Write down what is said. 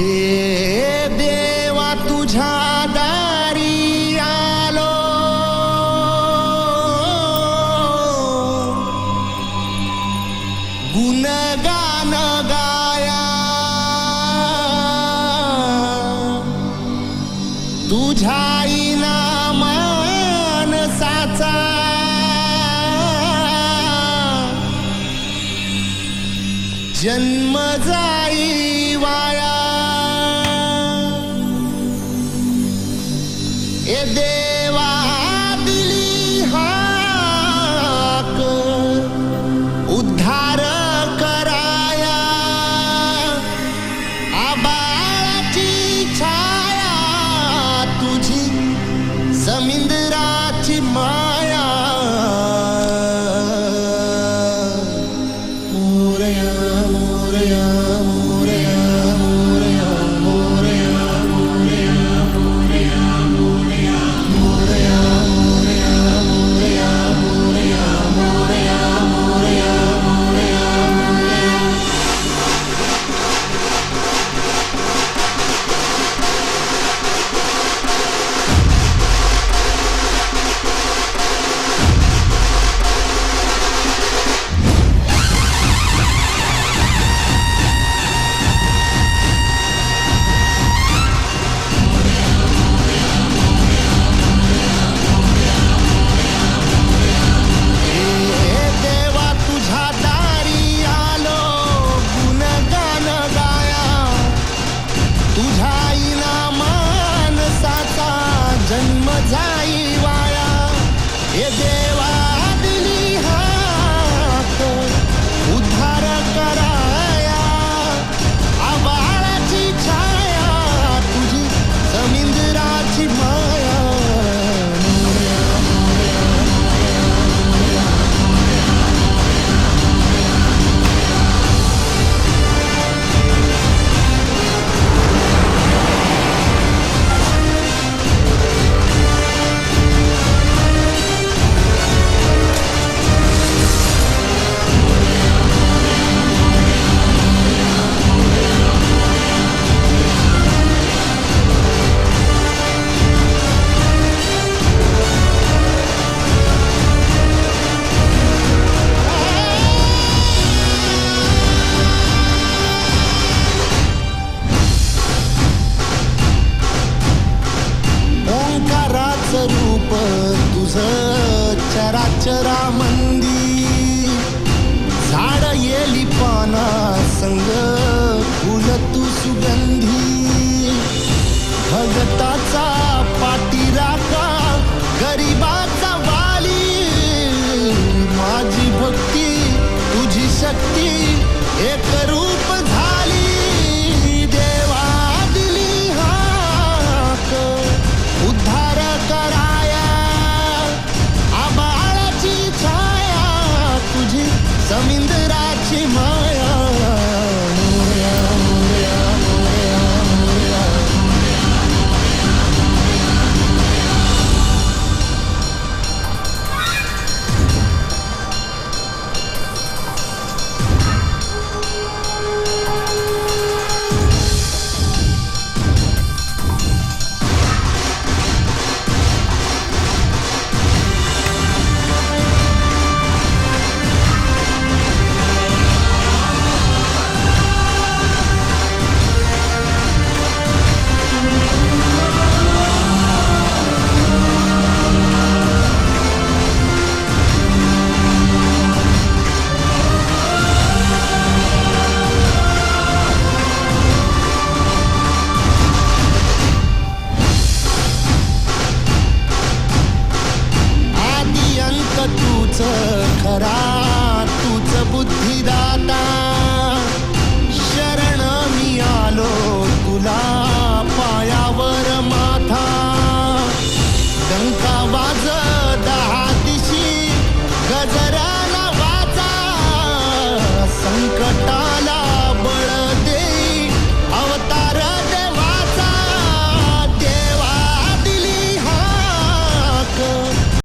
देवा तुझ्या दारी आलो. गाया. जन्म जाई वाया. oraya oraya स्वरूप तुझ चरा मंदी झाड येली पाना संग फुल तू सुगंधी. भगताचा पाटीरा का गरीबाचा वाली. माझी भक्ती तुझी शक्ती हे करू